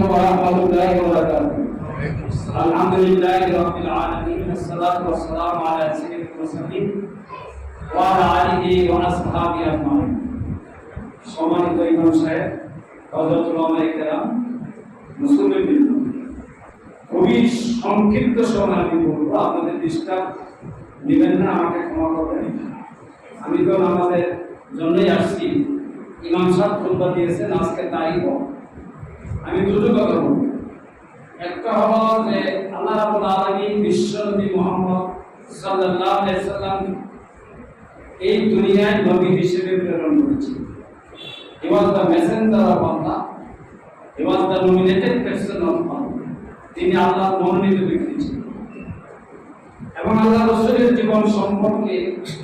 ورحمة الله وبركاته الحمد لله رب العالمين والصلاة والسلام على سيد المرسلين وعلى آله وأصحابه أجمعين সম্মানিত ইমাম সাহেব হযরত ওলামায়ে কেরাম মুসলিম খুবই সংক্ষিপ্ত সময় আমি বলবো আপনাদের ডিস্টার্ব নেবেন না আমাকে ক্ষমা করবেন আমি তো আমাদের জন্যই আসছি ইমাম সাহেব খুতবা দিয়েছেন আজকে তাই হোক আমি দুটো কথা বলব একটা হলো যে আল্লাহ রাব্বুল আলামিন বিশ্বনবী মুহাম্মদ সাল্লাম এই দুনিয়ায় নবী হিসেবে প্রেরণ করেছে He was the messenger of Allah. He was the nominated person of Allah. তিনি আল্লাহর মনোনীত ব্যক্তি ছিলেন এবং আল্লাহ রসুলের জীবন সম্পর্কে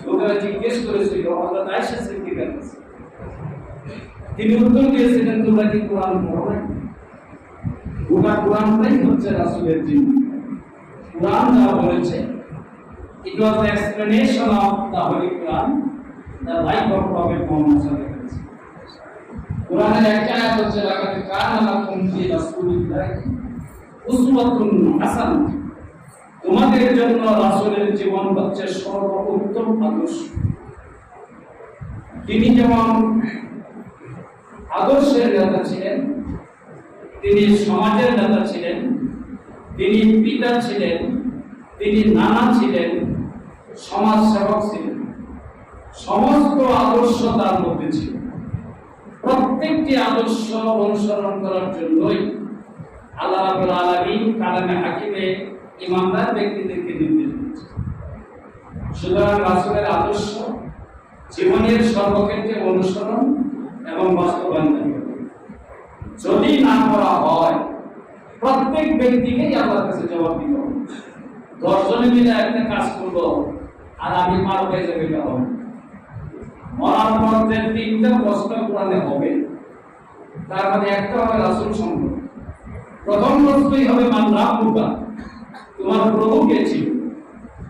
লোকেরা জিজ্ঞেস করেছিল আল্লাহ কাছে তিনি উত্তর দিয়েছিলেন, তোমরা কি কোরআন পড়ো গোটা কোরআনটাই হচ্ছে রাসূলের জীবন কোরআন যা বলেছে it was the explanation of the Quran the life of prophet Muhammad সাল্লাল্লাহু কোরআনের একটা আয়াত হচ্ছে, লাকাদ কানা লাকুম ফি উসওয়াতুন তোমাদের জন্য রাসূলের জীবন হচ্ছে সর্বোত্তম আদর্শ। তিনি যেমন আদর্শের নেতা ছিলেন তিনি সমাজের নেতা ছিলেন, তিনি পিতা ছিলেন, তিনি নানা ছিলেন সমাজ সেবক ছিলেন। সমস্ত আদর্শ তার মধ্যে ছিল। প্রত্যেকটি আদর্শ অনুসরণ করার জন্যই আল্লাহ রাব্বুল আলামিন কালামে হাকিমে ইমানদার ব্যক্তিদেরকে নির্দেশ দিয়েছে সুতরাং রাসূলের আদর্শ জীবনের সর্বক্ষেত্রে অনুসরণ এবং বাস্তবায়ন। যদি না করা হয়, প্রত্যেক ব্যক্তিকেই আল্লাহর কাছে জবাব দিতে হবে। দশজনে মিলে একটা কাজ করব, আর আমি পার হয়ে যাবে না। মরার পর যে তিনটা প্রশ্ন কোরআনে হবে, তার মধ্যে একটা হবে রাসূল সম্পর্কে। প্রথম প্রশ্নই হবে মান রাব্বুকা। তোমার প্রভু কে ছিল?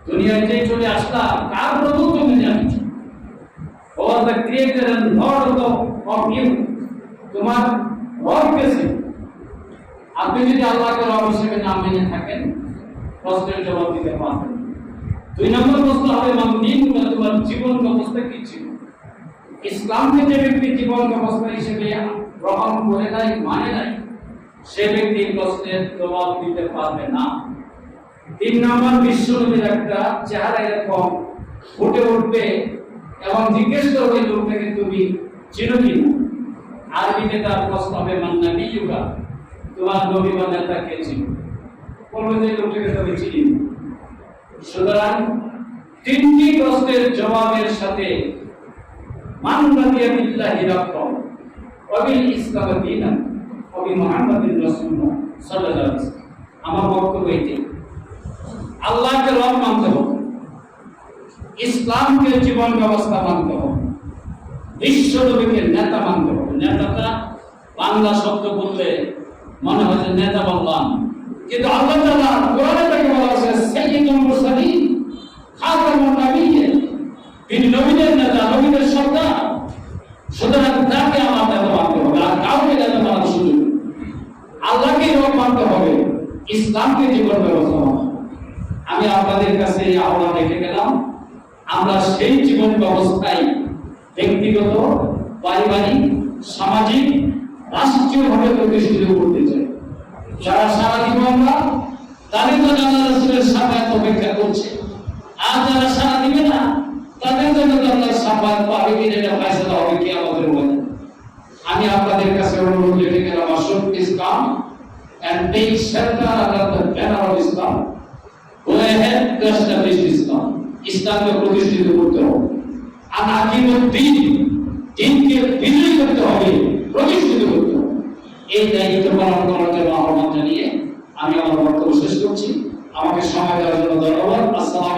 দুনিয়ায় যে চলে আসলা, কার প্রভু তুমি জানিছো ও the creator and lord of you তোমার আপনি যদি আল্লাহকে রব হিসেবে না মেনে থাকেন, প্রশ্নের জবাব দিতে পারবেন দুই নম্বর প্রশ্ন হবে মান দিন তোমার জীবন ব্যবস্থা কি ছিল? ইসলামকে যে ব্যক্তি জীবন ব্যবস্থা হিসেবে গ্রহণ করে নাই মানে নাই, সে ব্যক্তি প্রশ্নের জবাব দিতে পারবে না। তিন নম্বর বিশ্বনবীর একটা চেহারা এরকম, ফুটে উঠবে এবং জিজ্ঞেস করবে লোকটাকে তুমি চিনো কি আরবিতে তার প্রশ্ন হবে মান্না বিয়ুগা তোমার নবী বা নেতা কে ছিল বলবে যে চিনি সুতরাং তিনটি প্রশ্নের জবাবের সাথে ইসলাম মুহাম্মাদিন রাসূলুল্লাহ সাল্লাল্লাহু আলাইহি আমার বক্তব্য আল্লাহকে রব মানতে হবে, ইসলামকে জীবন ব্যবস্থা মানতে হবে নেতা মানতে হবে। নেতাটা বাংলা শব্দ বললে মনে হয় যে নেতা বললাম কিন্তু আল্লাহ তাআলা কোরআনে তাকে বলা আছে, সাইয়্যিদুল মুরসালিন খাতামুন নাবিয়্যিন। তিনি নবীদের নেতা, নবীদের সর্দার সুতরাং তাকে আমার নেতা মানতে হবে, আর কাউকে নেতা মানার সুযোগ নেই। আল্লাহকে রব মানতে হবে, ইসলামকে জীবন ব্যবস্থা আমি আপনাদের কাছে এই আহ্বান রেখে গেলাম, আমরা সেই জীবন ব্যবস্থায় ব্যক্তিগত, পারিবারিক সামাজিক, রাষ্ট্রীয়ভাবে প্রতিষ্ঠিত করতে চাই যারা সারা জীবনরা তাদের জন্য আল্লাহ রসুলের অপেক্ষা করছে। আর যারা সারা দিবে না, তাদের জন্য তো আল্লাহ সাফায়াত পাবে কি এটা ফয়সালা হবে কি আমাদের মনে আমি আপনাদের কাছে অনুরোধ রেখে গেলাম, আসুন, ইসলাম. ইসলামকে প্রতিষ্ঠিত করতে হবে। আর আকিমুদ্দিন দিনকে বিজয়ী করতে হবে প্রতিষ্ঠিত করতে হবে। এই দায়িত্ব পালন করার জন্য আহ্বান জানিয়ে আমি আমার বক্তব্য শেষ করছি। আমাকে সময় দেওয়ার জন্য ধন্যবাদ। আসসালাম